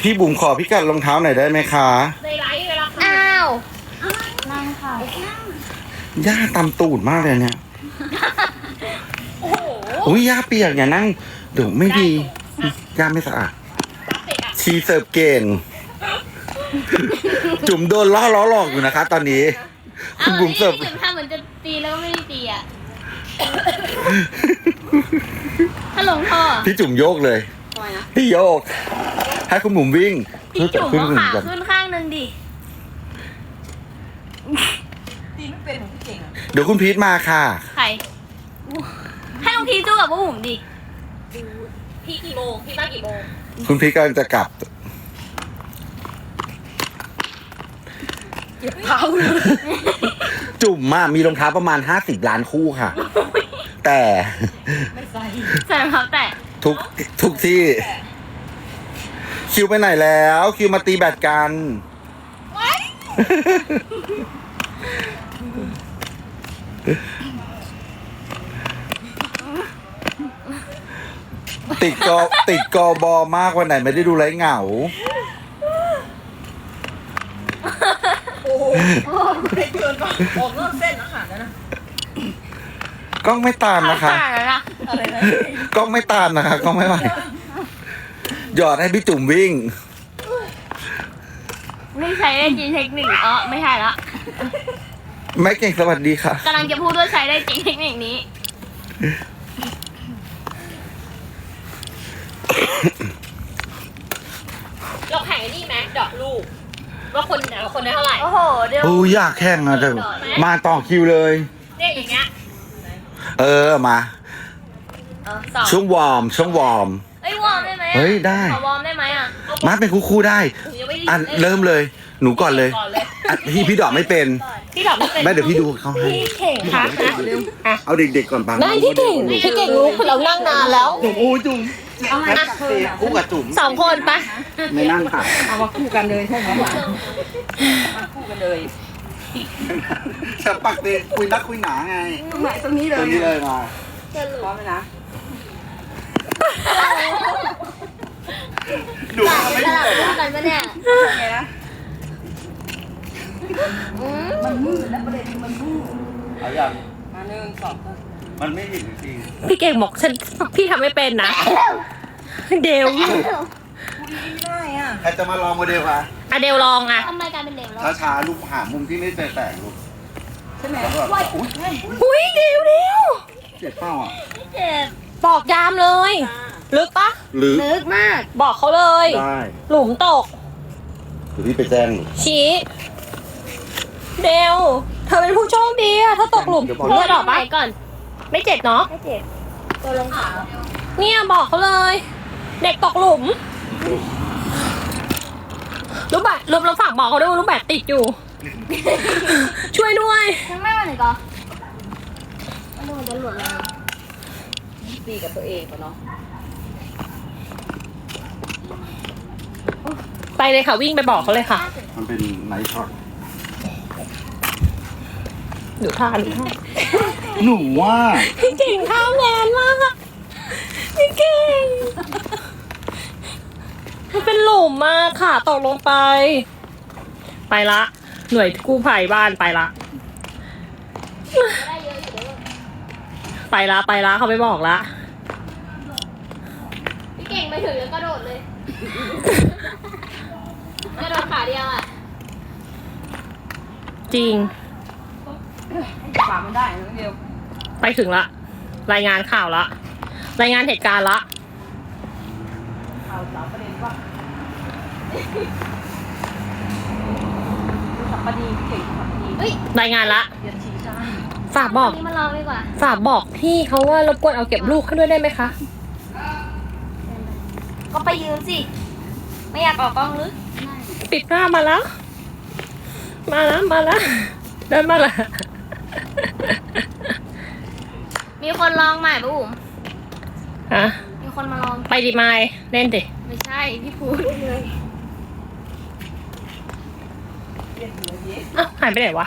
พี่บุ๋มขอพิกัดรองเท้าหน่อยได้ไหมคะในไลฟ์เวลาเขาอ้าวนั่งค่ะย่าตำตูดมากเลยเนี่ยโอ้โหอุ้ยย่าเปียกอย่านั่งเดี๋ยวไม่ดีย่าไม่สะอาดเตะอะชีเสิร์ฟเก่งจุ๋มโดนล่อล้อหลอกอยู่นะคะ ตอนนี้เอาคุณบุ๋มนี่เสิร์ฟจุ่มทำเหมือนจะตีแล้วก็ไม่ได้ตีอะถ้าลงท่อพี่จุ๋มโยกเลย ทำไมนะพี่โยก ให้คุณบุ๋มวิ่งพี่จุ่มขึ้นเอาขึ้นขากันขึ้นข้างหนึ่งดิตีไม่เป็นของพี่เก่งอะเดี๋ยวคุณพีทมาค่ะ ใครให้น้องพีจู้กับพวกผมดิพี่กี่โมงพี่มากี่โมงคุณพีทกำลังจะกลับเท้าจุ่มมามีรองเท้าประมาณห้าสิบล้านคู่ค่ะ แต่ ไม่ใส่ใส่รองเท้าแตะ ทุกทุกที่ คิวไปไหนแล้ว คิวมาตีแบดกัน ติดกอติดกอบอมากวันไหนไม่ได้ดูไรเหงา โอ้โหไม่เกินป่ะออกนอกเส้นอาหารแล้วนะ กล้องไม่ตามนะคะขาดแล้วนะอะไรนะกล้องไม่ตามนะคะกล้องไม่ไหวหยอดให้พี่จุ่มวิ่งไม่ใช้ได้จริงเทคนิคอ๋อไม่ใช่ละแม่เก่งสวัสดีค่ะ กำลังจะพูดว่าใช้ได้จริงเทคนิคนี้ เราแข่งไอ้นี่ไหมเดอกลูก ว่าคนแต่ละคนได้เท่าไหร่ โอ้โห เดี๋ยว โอ้ยอยากแข่งอะแต่มาต่อคิวเลย เนี่ยอย่างเงี้ย เออมา เออสองช่วงวอร์มช่วงวอร์ม เอ้ยวอร์มได้ไหมอะเฮ้ยได้ ขอวอร์มได้ไหมอะมาเป็นคู่คู่ๆได้ยังไม่ได้อันเริ่มเลย หนูก่อนเลยก่อนเลยอะพี่พี่ดอกไม่เป็นพี่ดอกไม่เป็นแม่เดี๋ยวพี่ดูเขาให้พี่เก่งค่ะอะเอาเด็กๆก่อนปังไม่พี่เก่งพี่เก่งรู้เรานั่งนานแล้วจุ๋มโอ้ยจุ๋มแพ็คเตะคู่กับจุ๋มสองคนปะไม่นั่งค่ะเอามาคู่กันเลยใช่ไหมมาคู่กันเลย ฉันปักเตะคุยนักคุยหนาไงตรงไหนตรงนี้เลตัวยนี้เลยมาพร้อมไหมนะหนูทำไม่สได้ลับคู่กันปะเนี่ยไงนะอืมมันมืดแล้วประเด็นคือมันมืดเอาอย่างมาหนึ่งสองสามมันไม่เห็นจริงพี่เก่งบอกฉันพี่ทำไม่เป็นนะ เดวคู่นี้ไม่ได้อะใครจะมาลองโมเดลคะ อะเดวลองอะทำไมกลายเป็นเหลวแล้วช้าๆลูกหามุมที่ไม่แตกๆลูกใช่ไหมแล้วก็อุ๊ยอุ้ยเดวเดวเจ็บเป้าอะเจ็บบอกยามเลย ลึกปะหรือลึกมากบอกเขาเลย ได้หลุมตก หรือพี่ไปแจ้งหนู ชี้เดวเธอเป็นผู้โชคดีอะถ้าตกหลุมเดี๋ยวบอก เลือดออกปะไหนก่อน ไม่เจ็บเนาะไม่เจ็บตัวลงขาเนี่ยบอกเขาเลย เด็กตกหลุม ลูกแบตลูกเราฝากบอกเขาด้วยว่าลูกแบตติดอยู่ ช่วยด้วยทั้งแม่วันไหนก่อนมันดูมันจะหลุดเลยตีกับตัวเองปะเนาะไปเลยค่ะ วิ่งไปบอกเขาเลยค่ะ มันเป็นไนท์ช็อตดูท่าดูท่าหนูว่า พี่เก่งท่าแมนมากอะพี่เก่ง มันเป็นหลุมมากค่ะตกลงไป ไปละ หน่วยกู้ภัยบ้านไปละได้เยอะอยู่เลยไปละไปละเขาไปบอกละ พี่เก่งไปถึงแล้วกระโดดเลย กระโดดขาเดียวอะ จริง ฝามันได้น้องเดียว ไปถึงละ รายงานข่าวละ รายงานเหตุการณ์ละ ข่าวสาวประเด็นว่า สัปดีพี่เก่งสัปดีเฮ้ยรายงานละ เรียนชี้จ้าฝากบอก นนี้มาลองดีกว่า ฝากบอกพี่เขาว่ารบกวนเอาเก็บลูกให้ด้วยได้ไหมคะ ก็ไปยืนสิ ไม่อยากออกกล้องหรือปิดหน้ามาแล้ว มาแล้ว มาแล้ว เดินมาแล้ว มีคนลองใหม่ปะบุ๋มฮะ มีคนมาลอง ไปดิไมายเล่นดิ ไม่ใช่พี่พูด เรียนหัวเย้ อ้าวหายไปไหนวะ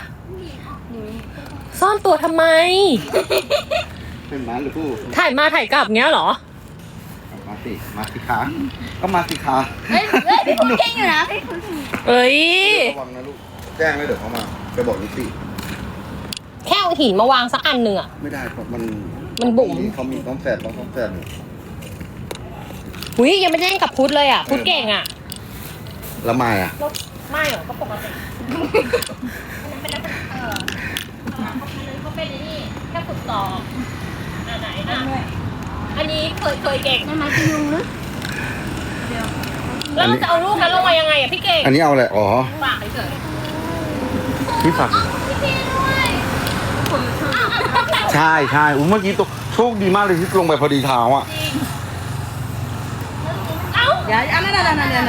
ซ่อนตัวทำไม เป็นม้าหรือผู้ถ่ายมาถ่ายกลับเงี้ยเหรอ มาสิมาสิคะก็มาสิคะเฮ้ยเฮ้ยพี่พูดเก่งอยู่นะพี่พูดเอ้ย ระวังนะลูกแจ้งเลยเดี๋ยวเขามาไปบอกนิติแค่เอาหินมาวางสักอันหนึ่งอะ ไม่ได้เพราะมันมันบุ๋ม เขามีต้องแสบต้องแสบอยู่อุ้ยยังไม่ได้เล่นกับพุทธเลยอะพุทธเก่งอะแล้วไม่อะ ไม่หรอก็ปกติ เออเขาเป็นนี่แค่ฝึกต่ออันไหนนะอันนี้เคยเคยเก่งได้ไหมพี่ยุงนะแล้วเราจะเอาลูกนั้นลงมายังไงอะพี่เก่งอันนี้เอาอะไรอ๋อฝากเฉยพี่ฝักใช่ใช่อุ้ยเมื่อกี้ตัวโชคดีมากเลยที่ลงไปพอดีเท้าอะเอ้าอย่าอันนั้นนั่นนั่นนั่น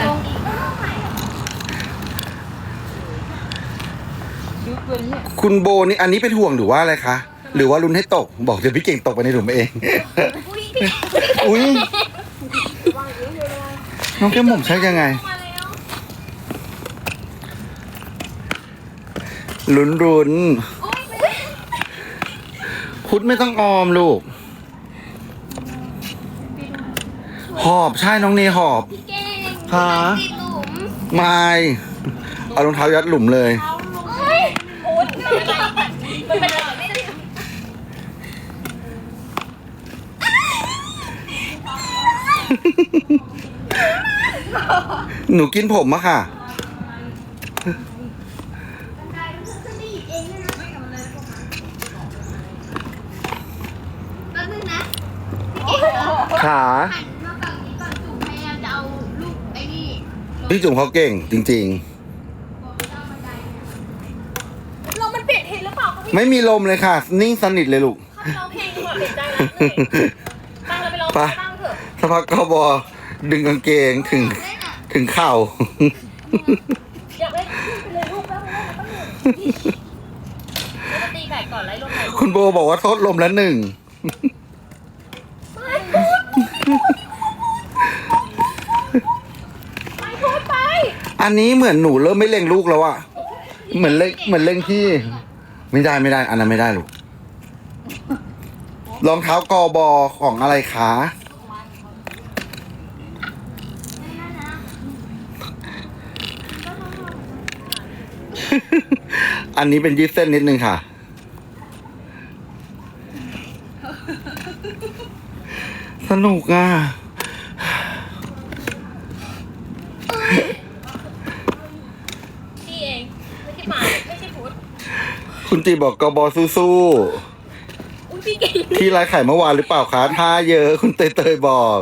ตัวนี้คุณโบนี่อันนี้เป็นห่วงหรือว่าอะไรคะ หรือว่าลุ้นให้ตก บอกเดี๋ยวพี่เก่งตกไปในหลุมเอง อุ้ยน้องแก้มหม่อมใช้ยังไง ลุ้นรุนพุทธไม่ต้องออมลูก หอบใช่น้องเนหอบเก่งหาติดหลุม ไม่ เอารองเท้ายัดหลุมเลย เอาหลุมเฮ้ย โอ๊ยมันเป็นอะไรไม่ได้ หนูกินผมอะค่ะ แป๊บนึงนะพี่เก่งเหรอขา หันมาฝั่งนี้ก่อนจุ่มพยายามจะเอาลูกไอ้นี่พี่จุ๋มเขาเก่งจริง ลมมันเปลี่ยนทิศหรือเปล่าเขาๆไม่มีลมเลยค่ะ นิ่งสนิทเลยลูกร้องเพลงดีกว่าเปลี่ยนใจแล้วตั้งเราไปร้องเพลงตั้งเถอะสักพักก็บอ ดึงกางเกงถึงถึงเข่า อยากเล่นไปเลยลูกแล้วแล้วก็หนึ่งแล้วก็ตีไก่ก่อนไล่ลมไหนคุณโบบอกว่าทดลมแล้วหนึ่ง ไปพูดไปอันนี้เหมือนหนูเริ่มไม่เล็งลูกแล้วอะเหมือนเล็งเหมือนเล็งที่ ไม่ได้ไม่ได้ อันนั้นไม่ได้ลูกรองเท้ากอบอของอะไรคะ อันนี้เป็นยืดเส้นนิดนึงค่ะ สนุกอะ พี่เอง ไม่ใช่หมาไม่ใช่พุทธคุณตีบอกกอบอสู้อุ้ยพี่เก่งๆ ที่ไลฟ์ไข่เมื่อวานหรือเปล่าคะท่าเยอะ คุณเตยเตยบอก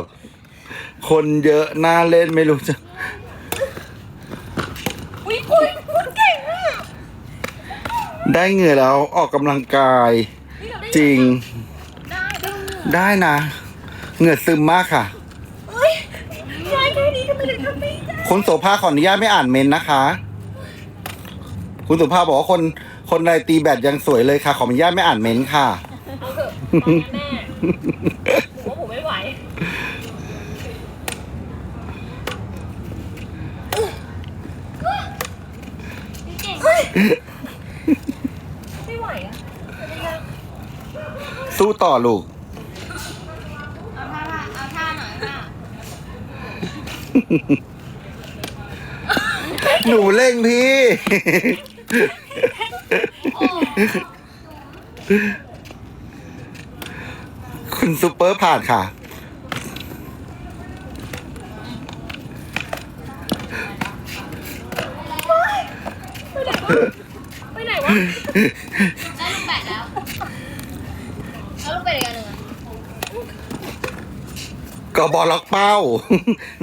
คนเยอะน่าเล่นไม่รู้จะ อุ้ยพุทธพุทธเก่งอะ ได้เหงื่อแล้วออกกำลังกาย นี่เราได้จริงได้ได้ได้นะ เหงื่อซึมมากค่ะเฮ้ยยายแค่นี้ทำไมถึงทำไม่ได้คุณโสภาขออนุญาตไม่อ่านเมนนะคะ คุณโสภาบอกว่าคนคนใดตีแบตยังสวยเลยค่ะ ขออนุญาตไม่อ่านเมนค่ะ เอาเถอะตอนแม่ผมว่าผมไม่ไหวพี่เก่ง ไม่ไหวอะ สู้ต่อลูก เอาท่าเอาท่าหน่อยค่ะหนูเร่งพี่โอ้คุณซูเปอร์ผ่านค่ะ ไปไหนวะได้ลูกแปด แล้วเอาลูกแปดอีกอันหนึ่งอะกบอล็อกเป้า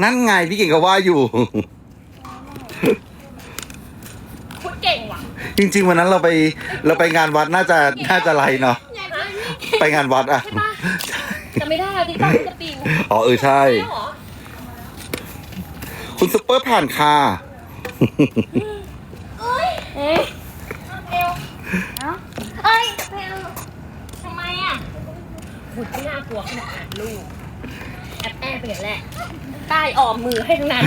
นั่นไงพี่เก่งก็ว่าอยู่พุทธเก่งว่ะจริง ๆ วันนั้นเราไปเราไปงานวัดน่าจะน่าจะไรเนาะอยากเป็นพี่ไปงานวัดอะจะไม่ได้ที่ต้องจะปิวอ๋อเออใช่ ไม่เหรอคุณซุปเปอร์ผ่านค่ะ เอ้ยเอ๊ะเอวเอ้ยเอวทำไมอะ พุทธไม่น่ากลัวขนาดนั้นลูกแอบแอบไปอย่างแหละใต้ออมมือให้ทั้งนั้น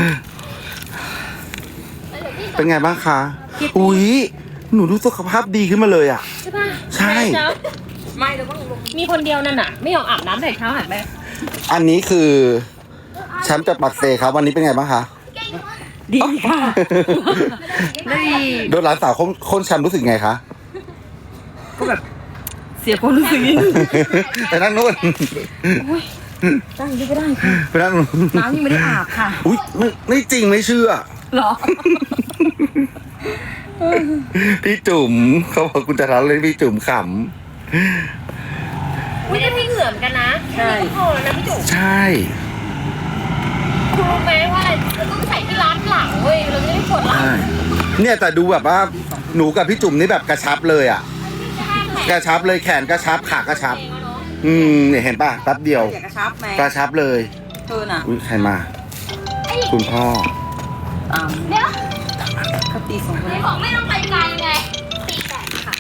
แล้วเดี๋ยวพี่เป็นไงบ้างคะ อุ๊ย หนูดูสุขภาพดีขึ้นมาเลยอะใช่ป่ะใช่แม่จ๊ะไม่แล้วก็มีคนเดียวนั่นน่ะ ไม่ยอมอาบน้ำแต่เช้าหันไปอันนี้คือมป์จากปักเซครับ วันนี้เป็นไงบ้างคะ ดีค่ะได้โดนหลานสาวโค่นโค่นแชมป์รู้สึกไงคะ ก็แบบ เสียความรู้สึกนิดนึงไปนั่งนู่นตั้งอยี่ก็ได้ค่ะไปนั่งนู่นน้ำยังไม่ได้อาบค่ะ อุ้ยไม่ไม่จริงไม่เชื่อเหรอพี่จุ๋มเขาบอกคุณจะทำเลยพี่จุ๋มขไม่ได้พี่เหงื่อมกันนะใช่ไม่พอแล้วนะพี่จุ๋มำใช่คุณรู้ไหมว่าอะไรเราต้องใส่ที่ร้านหลังเว้ยเราจะได้ปวดหลังใช่เนี่ยแต่ดูแบบว่าหนูกับพี่จุ๋มนี่แบบกระชับเลยอะ กระชับเลยแขนกระชับขากระชับเองอะเนาะอืมเนี่ยเห็นป่ะแป๊บเดียว อยากกระชับแม่กระชับเลยเธอน่ะอุ้ยใครมา คุณพ่ออ่าเดี๋ยวเขาตีสองคนไหนนี้บอกไม่ต้องไปไกลไงตีแปดค่ะ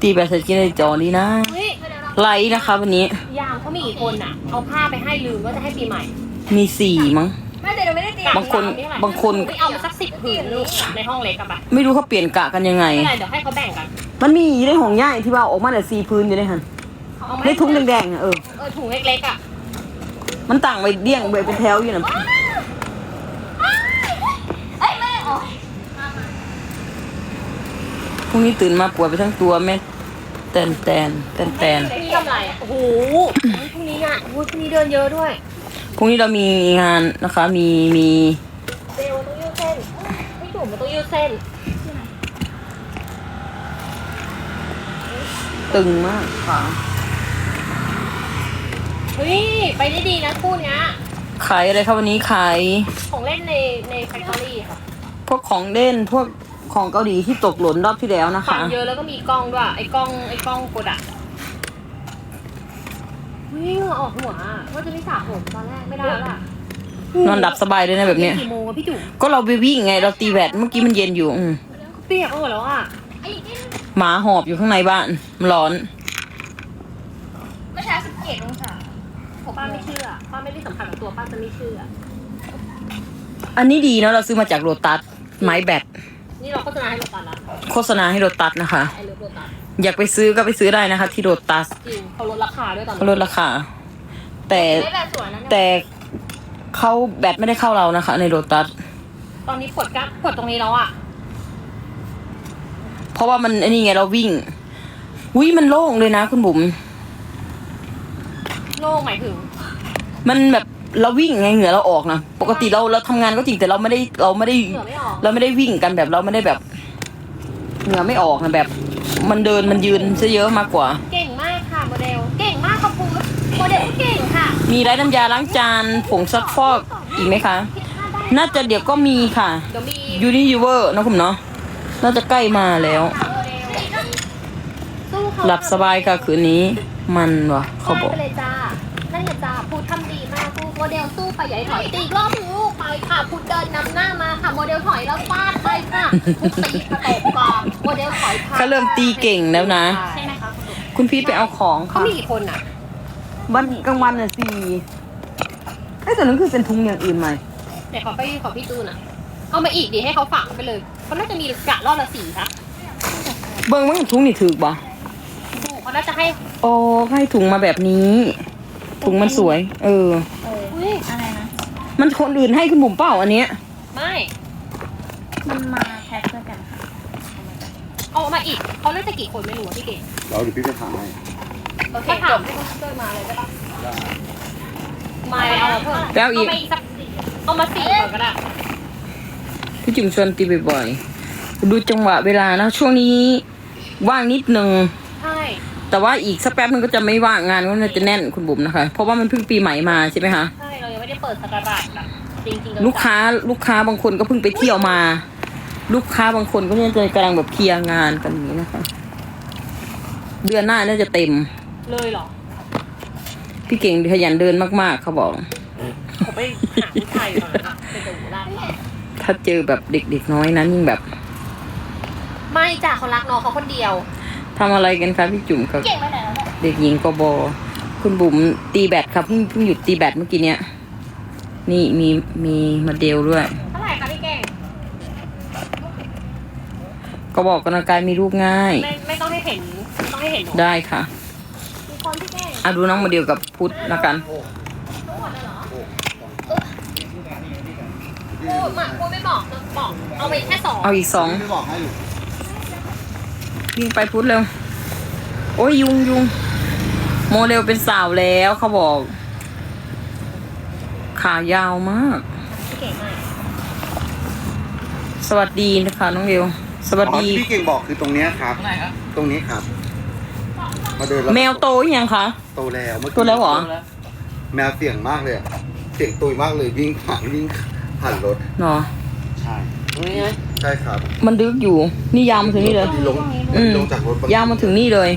ตีแบบเสร็จกินในจอนี้นะ เฮ้ยไลท์นะคะวันนี้ ยามเขามีกี่คนอะ เอาผ้าไปให้ลืมว่าจะให้ปีใหม่ มีสี่มั้ง ไม่เดี๋ยวเราไม่ได้ตีบางคนเท่ไหร่บางคนไม่เอามาสักสิบผืนลูกในห้องเล็กกันปะไม่รู้เขาเปลี่ยนกะกันยังไง ไม่เป็นไรเดี๋ยวให้เขาแบ่งกันมันมีอยู่ในห้องย่ายที่ว่าออกมาแต่สี่พื้นอยู่ในหันเอาไหมในทุ่งแดงๆน่ะเออ เออถุงเล็กๆอะมันต่างไปเดี่ยงไปเป็นแถวอยู่น่ะเอ้ยไม่โอ้ยพรุ่งนี้ตื่นมาปวดไปทั้งตัวแม่แตนแตนแตนแตนพี่ทำไรอะโอ้โหพรุ่งนี้งานโอ้โหพรุ่งนี้เดินเยอะด้วย พรุ่งนี้เรามีงานนะคะ มีมีเบลต้องยืดเส้นพี่จุ๋มมันต้องยืดเส้น ตึงมากค่ะเฮ้ยไปได้ดีนะคู่เนี้ยขายอะไรคะวันนี้ขายของเล่นในในแฟคทอรี่ค่ะ พวกของเล่นพวกของเกาหลีที่ตกหล่นรอบที่แล้วนะฟัคะงเยอะแล้วก็มีกล้องด้วยไอ้กล้องไอ้กล้องโกดะ เฮ้ยเหงื่อออกหัวอะว่าจะไม่สระผมตอนแรกไม่ได้แล้วล่ะนอนหลับสบายเลยนะแบบเนี้ย กี่โมงอะพี่จุ๋มก็เราไปวิ่งไง เราตีแบดเมื่อกี้มันเย็นอยู่อืมเปียกหมดแล้วอะไอ้นี่หมาหอบอยู่ข้างในบ้านมันร้อน เมื่อเช้าสิบเจ็ดองศาป้าไม่เชื่อป้าไม่ได้สัมผัสกับตัวป้าจะไม่เชื่อ อันนี้ดีเนาะเราซื้อมาจากโรตัสไม้แบตนี่เราโฆษณาให้โรตัสละโฆษณาให้โรตัสนะคะ ไอ้เลิฟโรตัส อยากไปซื้อก็ไปซื้อได้นะคะ ที่โรตัสจริงเขาลดราคาด้วยตอนเขานี้ลดราคา แต่ไม่แบบสวยนะเนี่ยแต่เขาแบตไม่ได้เข้าเรานะคะ ในโรตัสตอนนี้ปวดกล้ามปวดตรงนี้แล้วอะเพราะว่ามันไอ้นี่ไงเราวิ่งอุ้ยมันโล่งเลยนะคุณบุ๋มโล่งหมายถึงมันแบบเราวิ่งไงเหงื่อเราออกนะปกติเราเราทำงานก็จริงแต่เราไม่ได้เราไม่ได้ เหงื่อไม่ออกเราไม่ได้วิ่งกันแบบเราไม่ได้แบบ เหงื่อไม่ออกนะแบบ มันเดินมันยืนซะเยอะมากกว่า เก่งมากค่ะโมเดล เก่งมากขอบคุณโมเดลก็เก่งค่ะมีไรน้ำยาล้างจานผงซักฟอกอีกไหมคะผิดพลาดได้น่าจะเดี๋ยวก็มีค่ะเดี๋ยวมียูนิยูเวอร์นะคุณเนาะน่าจะใกล้มาแล้ว ค่ะโมเดลสู้เขาหลับสบายค่ะคืนนี้ มันวะเขาบอกไปเลยจ้านั่นแหละจ้าพูดทำดีมากสู้โมเดลสู้ไปใหญ่ถอยตีอีกรอบหนึงลูกไป ค่ะพูดเดินนำหน้ามาค่ะโมเดลถอยแล้วฟาดไปค่ะพูดตีกระตกกองโมเดลถอยค่ะเขาเริ่มตีเก่งแล้วนะ ใช่ไหมคะคุณตุ๊กคุณพีทไปเอาของเขาค่ะมีกี่คนอะวันกลางวันน่ะสี่เอ้ยแต่นั้นคือเป็นทุงอย่างอื่นไหมไหนขอไปขอพี่ตูนอะเอามาอีกดิให้เขาฝังไปเลยเขาน่าจะมีกะรอบละสี่คะเบิ้งว่าทุงนี่ถือบ่ถูกเขาน่าจะให้โอ้ให้ถุงมาแบบนี้ ถุงมันสวย เอออุ้ยอะไรนะ มันคนอื่นให้คุณบุ๋มเปล่าอันเนี้ยไม่มันมาแท็กด้วยกันค่ะเอามาอีกเขาน่าจะกี่คนไม่รู้อะพี่เก่งเราเดี๋ยวพี่ไปถามให้โอเคถามให้เขาช่วยมาเลยได้ปะมาเอามาเพิ่มแล้วอีก เอามาอีกสักเอามาสี่ก่อนก็ได้พี่จุ๋มชวนตีบ่อยๆ ดูจังหวะเวลานะ ช่วงนี้ว่างนิดนึง ใช่แต่ว่าอีกสักแป๊บนึงก็จะไม่ว่างงานก็น่าจะแน่นคุณบุ๋มนะคะ เพราะว่ามันเพิ่งปีใหม่มาใช่ไหมคะ ใช่ ปิดสกราชแบบจริงๆลูกค้าลูกค้าบางคนก็เพิ่งไปเที่ยวมา ลูกค้าบางคนก็เนี่ยจะกำลังแบบเคลียร์งานกันอย่างนี้นะคะ เดือนหน้าน่าจะเต็ม เลยเหรอ พี่เก่งขยันเดินมากๆ เขาบอก ผมไปหาผู้ชายก่อนนะไปดูร้านถ้าเจอแบบเด็กๆน้อยนั้นยิ่งแบบไม่จ้ะเขารักน้องเขาคนเดียว ทำอะไรกันคะพี่จุ๋มกับ เก่งไปไหนแล้วเนี่ย เด็กหญิงกบคุณบุ๋มตีแบตครับเพิ่งเพิ่งหยุดตีแบตเมื่อกี้เนี้ย นี่มีมีมาเดลด้วย เท่าไหร่คะพี่เก่งก็บอกกำลังกายมีลูกง่าย ไม่ไม่ต้องให้เห็นไม่ต้องให้เห็นหนูได้ค่ะพี่ขคนพี่เก่งอะดูน้องโมเดลกับพุทธละกันทั้งหมดเลยเหรอพูดมาพูดไม่บอกจะบอก เอาไปแค่สองเอาอีกสองไม่บอกให้อยู่วิ่งไปพุทธเร็ว โอ้ยยุงยุงโมเดลเป็นสาวแล้วเขาบอก ขายาวมากพี่เก่งมากสวัสดีนะคะน้องเดลสวัสอ๋อดีที่พี่เก่งบอกคือตรงเนี้ยครับตรงนี้ครับ มาเดินล้วแมวโตหรือยังคะ โตแล้วเมื่อกี้โตแล้วเหรอแมวเสียงมากเลยอะเสียงตุยมากเลยวิ่งผ่านวิ่งผ่านรถ เนาะใช่ใช่ครับมันดึกอยู่ นี่ยาวมาถึงนี่เลย พอดีลงอืมลงจากรถยาวมาถึงนี่เลย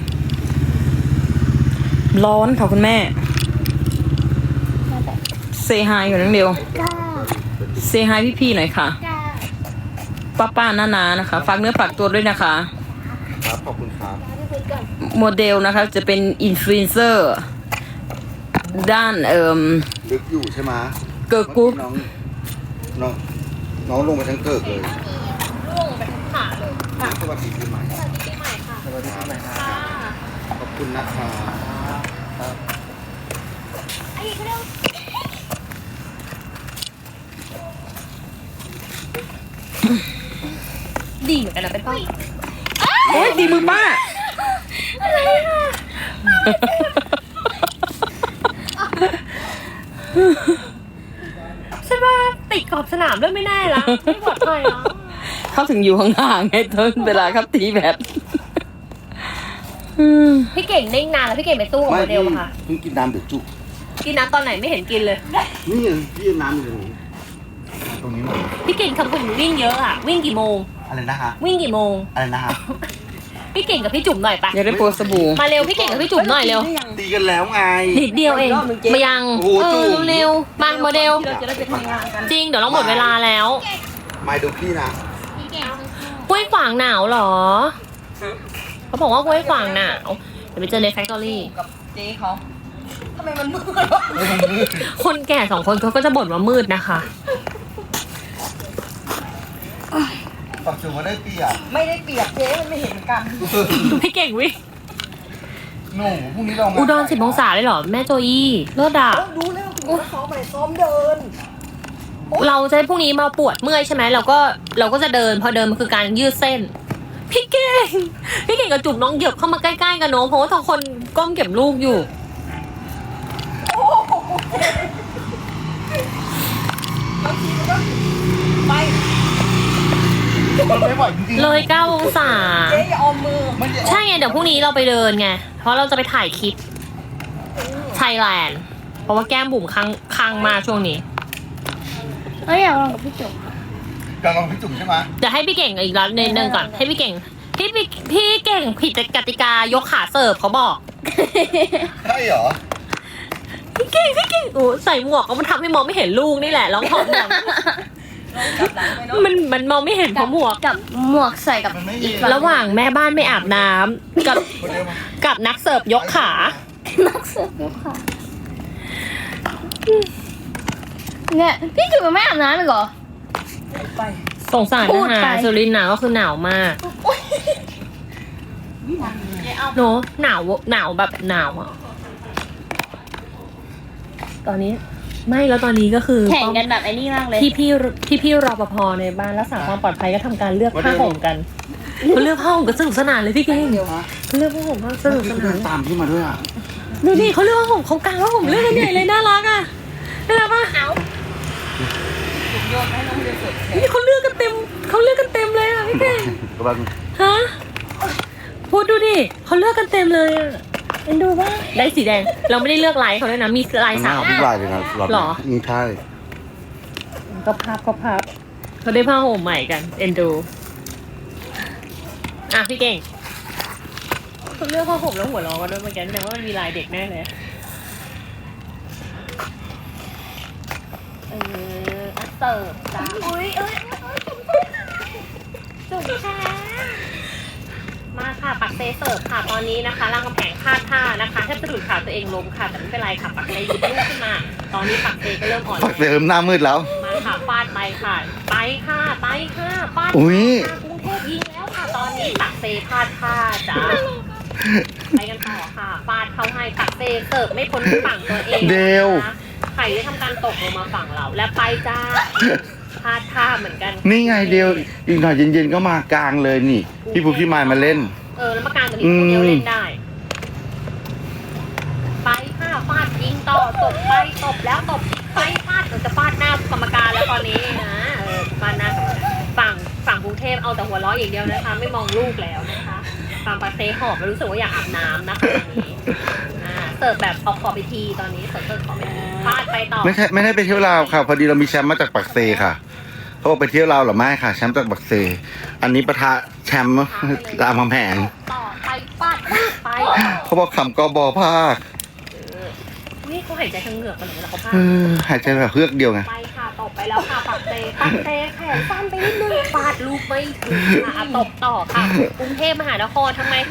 ร้อนค่ะคุณแม่เซฮายกับน้องเดียวจ้าเซฮายพี่ๆหน่อยค่ะ จ้าป้าป้าๆนาๆนะคะ ฝากเนื้อฝากตัวด้วยนะคะ ครับขอบคุณครับโมเดลนะคะจะเป็นอินฟลูเอนเซอร์ ด้านเอ่ม ลึกอยู่ใช่ไหมเกิร์ลกรุ๊ปน้องน้องน้องลงไปทั้งเกิกเลยร่วงไปทั้งขาเลยสวัสดีปีใหม่สวัสดีปีใหม่ค่ะสวัสดีปีใหม่ครับค่ะขอบคุณนะครับ ไอ้เขาเรียก ดีเหมือนกันนะเป็นป้องโอ้ยดีมือป้าฉันว่าติดขอบสนามด้วยไม่แน่ละไม่ปลอดภัยหรอเขาถึงอยู่ห่างๆไงตอนเวลาครับตีแบบอืมพี่เก่งนิ่งนานแล้วพี่เก่งไปตู้กับโมเดลมาค่ะเพิ่งกินน้ำเดือดจุกกินน้ำตอนไหนไม่เห็นกินเลย นี่พี่น้ำอยู่ ตรงนี้ตรงนี้หน่อยพี่เก่งคำคุณวิ่งเยอะอะวิ่งกี่โมง อะไรนะคะ วิ่งกี่โมง อะไรนะคะพี่เก่งกับพี่จุ๋มหน่อยปะอยากได้โปรสบู่มาเร็วพี่เก่งกับพี่จุ๋มหน่อยเร็วตีกันแล้วไง นิดเดียวเองรอบหนึ่งเจ๊มายังโอ้โหเอจุ๋อมเร็วๆมาโมเดล เราจะได้ไปทำงานกันจริงเดี๋ยวเราหมดเวลาแล้วไม่ดูพี่นะพี่เก่งห้วยขวางหนาวเหรอ เขาบอกว่าห้วยขวางหนาวเดี๋ยวไปเจอในแฟคทอรี่กับเจ๊เขาทำไมมันมืดวะคนแก่สองคนเขาก็จะบ่นว่ามืดนะคะ ปักจุ๋มมาได้เปียกไม่ได้เปียกเจ๊มันไม่เห็นเหมือนกันดูพี่เก่งวิ่งหนูพรุ่งนี้เรางานอุดรสิบองศาเลยเหรอ แม่โจอี้เลิศอะดูแล้วคุณซ้อมไปซ้อมเดิน เราจะพรุ่งนี้มาปวดเมื่อยใช่ไหมเราก็เราก็จะเดินพอเดินมันคือการยืดเส้น พี่เก่ง พี่เก่งกับจุ๋มน้องเหยียบเข้ามาใกล้ๆกันเนอะเพราะว่าทุกคนก้มเก็บลูกอยู่ไปมันไม่ไหวจริงๆเลยเก้าองศา เจ๊อย่าเอามือ มันจะใช่ไงเดี๋ยวพรุ่งนี้เราไปเดินไง เพราะเราจะไปถ่ายคลิปไทยแลนด์เพราะว่าแก้มบุ๋มค้างค้างมากช่วงนี้ เอ้ยอยากลองกับพี่จุ๋มกำลังพี่จุ๋มใช่ไหมเดี๋ยวให้พี่เก่งอีกรอบหนึงก่อนให้พี่เก่งพี่พี่พี่เก่งผิดกติกายกขาเสิร์ฟเขาบอก ใช่เหรอพี่เก่งพี่เก่งโอ้ใส่หมวกก็มันทำให้มองไม่เห็นลูกนี่แหละร้องหอมหวงก ลับหลังไปเนาะมันมันมองไม่เห็นเพราะหมวก กับหมวกใส่กับมันไม่อีเห็กนฝั่งระหว่างแม่บ้านไม่อาบน้ำกับคนเดียวมากับนักเสิร์ฟยกขา นักเสิร์ฟด้วยค่ะ เนี่ยพี่จุ๋มยังไม่อาบน้ำอีกเหรอ ไปสงสารพูนะดไป คะสุรินทร์หนาวก็คือหนาวมากเจ๊เอาเนอะหนาวหนาวแบบหนาวอะตอนนี้ ไม่แล้วตอนนี้ก็คือแข่งกันแบบไอ้นี่มากเลยพี่พี่พี่พี่รปภในบ้านรักษาความปลอดภัยก็ทำการเลือกผ้าห่มกันเขาเลือกผ้าห่มกันสนุกสนานเลยพี่เก่งฮะเขาเลือกผ้าห่มกันสนุกสเดินานนตามพี่มาด้วยอะดูดิเขาเลือกผ้าห่มเขากางผ้าห่มเลือกกันใหญ่เลยน่ารักอะน่ารักปะโยนให้น้องเรียนสดนี่เขาเลือกกันเต็มเขาเลือกกันเต็มเลยอะพี่เก่งกำลังฮะพูดดูดิเขาเลือกกันเต็มเลยอะ เอ็นดูว่าได้สีแดง เราไม่ได้เลือกลายเขาด้วยนะ มีลายหน้าสาวพี่ลายเลยนะรอบหรอ นี่ใช่ ก็พับก็พับเขาได้ผ้าห่มใหม่กัน เอ็นดู อะพี่เก่งเขาเลือกผ้าห่มแล้วหัวเราะกันด้วยเมื่อกี้แสดงว่ามันมีลายเด็กแน่เลยเอออะเสิร์ฟจ้าอุ้ยเอ้ย จุ๋มค่ะมาค่ะปักเซเสิร์ฟค่ะ ตอนนี้นะคะร่างกำแพงพลาดท่านะคะแทบจะดูดขาตัวเองล้มค่ะ แต่ไม่เป็นไรค่ะ ปักเซหยิบลูกขึ้นมา ตอนนี้ปักเซก็เริ่มอ่อนปักเติมหน้ามืดแล้ว มาค่ะฟาดไปค่ะ ไปค่ะ ไปค่ะฟาดอุ๊ย ค่ะกรุงเทพยิงแล้วค่ะ ตอนนี้ปักเซพลาดท่าจ้าไปกันต่อค่ะฟาดค่ะเขาให้ตักเตะเสิร์ฟไม่พ้นฝั่งตัวเองเดวนะคะไข่ได้ทำการตกลงมาฝั่งเราและไปจ้าพลาดท่าเหมือนกัน นี่ไงเดียวอีกหน่อยเย็นๆก็มากลางเลยนี่ พี่ภูพี่มายมาเล่นเออแล้วมากลางตัวนี้คนเดียวเล่นได้ ไปค่ะฟาดยิงต่อตบไปตบแล้วตบไปฟาดเดี๋ยวจะฟาดหน้ากรรมการแล้วตอนนี้นะเออฟาดหน้ากรรมการฝั่งฝั่งกรุงเทพเอาแต่หัวเราะอย่างเดียวนะคะ ไม่มองลูกแล้วนะคะฝั่งปาเซ่หอบแล้วรู้สึกว่าอยากอาบน้ำนะคะตอนนี้อ่าเสิร์ฟแบบออกขอบไปทีตอนนี้เสิร์ฟเสิร์ฟขอบไปทีฟาดไปต่อไม่ใช่ไม่ได้ไปเที่ยวลาวค่ะ พอดีเรามีแชมป์มาจากปักเซค่ะเขาบอกไปเที่ยวลาวเหรอไม่ค่ะแชมป์จากปักเซ อันนี้ประทะ แชมป์รามคำแหงต่อไปฟาดไปเขาบอกคำกอบอภาคนี่เขาหายใจทางเหงือกกันเหรอเวลาเขาพาเออหายใจแบบเฮือกเดียวไงไปค่ะตบไปแล้วค่ะปักเตปักเตแขนสั้นไปนิดนึงฟาดลูกไม่ถึงค่ะอะตบต่อค่ะกรุงเทพมหานครทำไมคะ